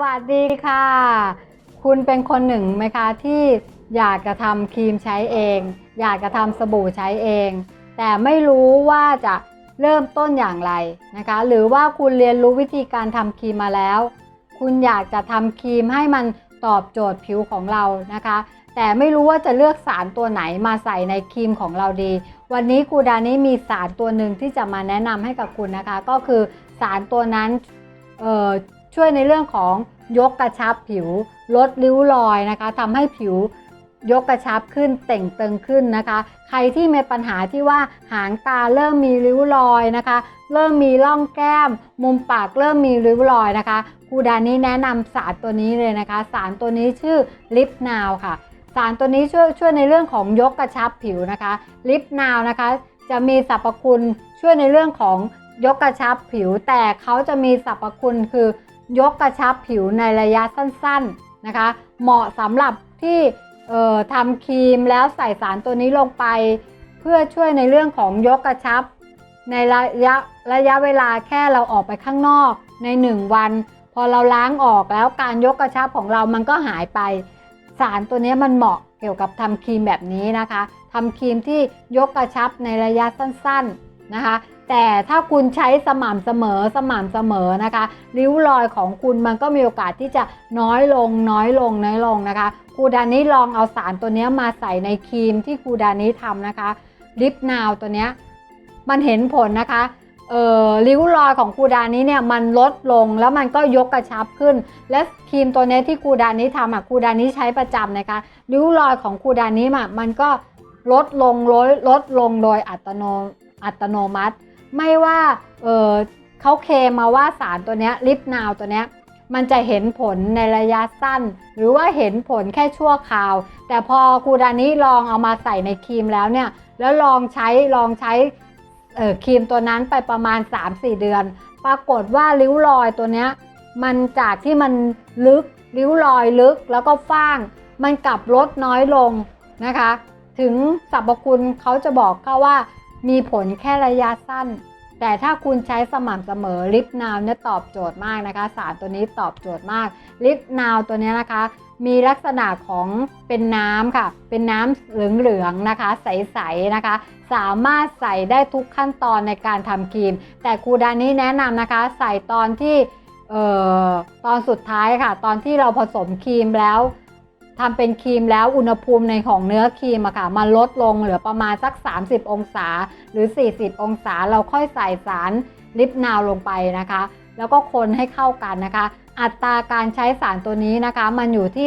วัสดีค่ะ คุณเป็นคนหนึ่งไหมคะที่อยากจะทำครีมใช้เอง อยากจะทำสบู่ใช้เอง แต่ไม่รู้ว่าจะเริ่มต้นอย่างไรนะคะ หรือว่าคุณเรียนรู้วิธีการทำครีมมาแล้ว คุณอยากจะทำครีมให้มันตอบโจทย์ผิวของเรานะคะ แต่ไม่รู้ว่าจะเลือกสารตัวไหนมาใส่ในครีมของเราดี วันนี้ครูดานี้มีสารตัวหนึ่งที่จะมาแนะนำให้กับคุณนะคะ ก็คือสารตัวนั้นเอ่อ ช่วยในเรื่องของยกกระชับผิว ลดริ้วรอยนะคะทำให้ผิวยกกระชับขึ้นเต่งตึงขึ้นนะคะ ใครที่มีปัญหาที่ว่าหางตาเริ่มมีริ้วรอยนะคะ เริ่มมีร่องแก้ม มุมปากเริ่มมีริ้วรอยนะคะครูดานี้แนะนำสารตัวนี้เลยนะคะ สารตัวนี้ชื่อลิปนาวค่ะ สารตัวนี้ช่วยช่วยในเรื่องของยกกระชับผิวนะคะ ลิปนาวนะคะ จะมีสรรพคุณช่วยในเรื่องของยกกระชับผิวแต่เขาจะมีสรรพคุณคือ ยกกระชับผิวในระยะสั้นๆนะคะ เหมาะสำหรับที่ทำครีมแล้วใส่สารตัวนี้ลงไป เพื่อช่วยในเรื่องของยกกระชับ ในระยะระยะเวลาแค่เราออกไปข้างนอกใน 1 วัน พอเราล้างออกแล้วการยกกระชับของเรามันก็หายไป สารตัวนี้มันเหมาะเกี่ยวกับทำครีมแบบนี้นะคะทำครีมที่ยกกระชับในระยะสั้นๆ นะคะ แต่ถ้าคุณใช้สม่ำเสมอสม่ำเสมอนะคะ ริ้วรอยของคุณมันก็มีโอกาสที่จะน้อยลงน้อยลงน้อยลงนะคะครูดานี้ลองเอาสารตัวนี้มาใส่ในครีมที่ครูดานี้ทำนะคะลิปนาวตัวนี้มันเห็นผลนะคะเอ่อริ้วรอยของครูดานี้เนี่ยมันลดลงแล้วมันก็ยกกระชับขึ้น และครีมตัวนี้ที่ครูดานี้ทำอะครูดานี้ใช้ประจำนะคะริ้วรอยของครูดานี้มันก็ลดลงลดลดลงโดยอัตโน อัตโนมัติ ไม่ว่าเเขาเคลมมาว่าสารตัวนี้ลิปนาวตัวนี้มันจะเห็นผลในระยะสั้น หรือว่าเห็นผลแค่ชั่วคราว แต่พอครูดานี้ลองเอามาใส่ในครีมแล้วเนี่ย แล้วลองใช้ลองใช้ครีมตัวนั้นไปประมาณ 3-4 เดือน ปรากฏว่าริ้วรอยตัวนี้มันจากที่มันลึกริ้วรอยลึกแล้วก็ฟ้าง มันกลับลดน้อยลงนะคะ ถึงสรรพคุณเขาจะบอกก็ว่า มีผลแค่ระยะสั้น แต่ถ้าคุณใช้สม่ำเสมอลิปนาวเนี่ยตอบโจทย์มากนะคะ สารตัวนี้ตอบโจทย์มากลิปนาวตัวนี้นะคะ มีลักษณะของเป็นน้ำค่ะ เป็นน้ำเหลืองๆนะคะ ใสๆนะคะ สามารถใส่ได้ทุกขั้นตอนในการทำครีม แต่ครูดานี้แนะนำนะคะ ใส่ตอนที่เอ่อตอนสุดท้ายค่ะ ตอนที่เราผสมครีมแล้ว ทำเป็นครีมแล้วอุณหภูมิในของเนื้อครีมอะค่ะมันลดลงเหลือประมาณสัก 30 องศา หรือ 40 องศา เราค่อยใส่สารลิปนาวลงไปนะคะ แล้วก็คนให้เข้ากันนะคะ อัตราการใช้สารตัวนี้นะคะ มันอยู่ที่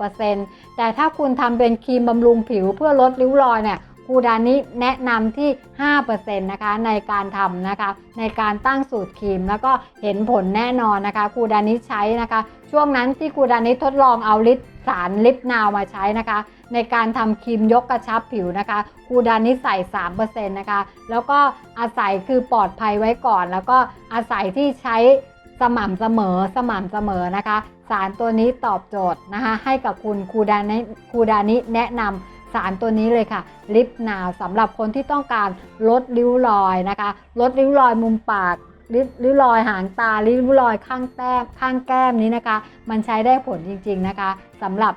1-10%แต่ถ้าคุณทำเป็นครีมบำรุงผิวเพื่อลดริ้วรอยเนี่ยครูดานี้แนะนำที่ 5%นะคะในการทำนะคะ ในการตั้งสูตรครีม แล้วก็เห็นผลแน่นอนนะคะครูดานี้ใช้นะคะ ช่วงนั้นที่ครูดานี้ทดลองเอาลิป สารลิปนาวมาใช้นะคะ ในการทำครีมยกกระชับผิวนะคะคูดานี้ใส่3%นะคะ แล้วก็อาศัยคือปลอดภัยไว้ก่อน แล้วก็อาศัยที่ใช้สม่ำเสมอสม่ำเสมอนะคะ สารตัวนี้ตอบโจทย์นะคะ ให้กับคุณคูดานี้ครูดานี้แนะนำสารตัวนี้เลยค่ะ ลิปนาวสำหรับคนที่ต้องการลดริ้วรอยนะคะ ลดริ้วรอยมุมปาก ริ้วรอยหางตาริ้วรอยข้างแต้มข้างแก้มนี้นะคะ มันใช้ได้ผลจริง ๆนะคะสำหรับ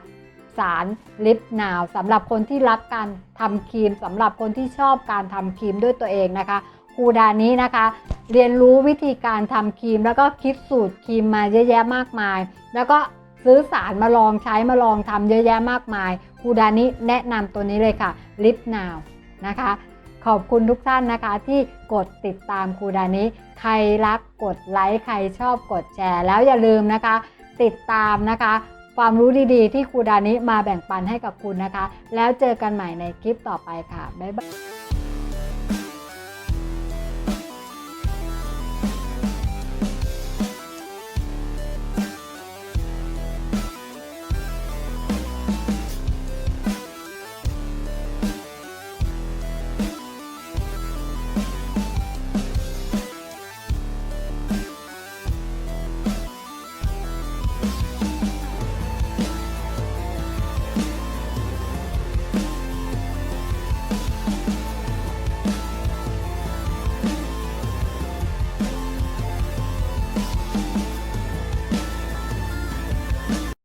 สารลิปนาวสำหรับคนที่รักการทำครีมสำหรับคนที่ชอบการทำครีมด้วยตัวเองนะคะครูดานี้นะคะ เรียนรู้วิธีการทำครีม แล้วก็คิดสูตรครีมมาเยอะแยะมากมาย แล้วก็ซื้อสารมาลองใช้มาลองทำเยอะแยะมากมายครูดานี้แนะนำตัวนี้เลยค่ะลิปนาวนะคะ ขอบคุณทุกท่านนะคะที่กดติดตามครูดานี้ ใครรักกดไลค์ใครชอบกดแชร์ แล้วอย่าลืมนะคะ ติดตามนะคะ ความรู้ดีๆ ที่ครูดานี้มาแบ่งปันให้กับคุณนะคะ แล้วเจอกันใหม่ในคลิปต่อไปค่ะบ๊ายบาย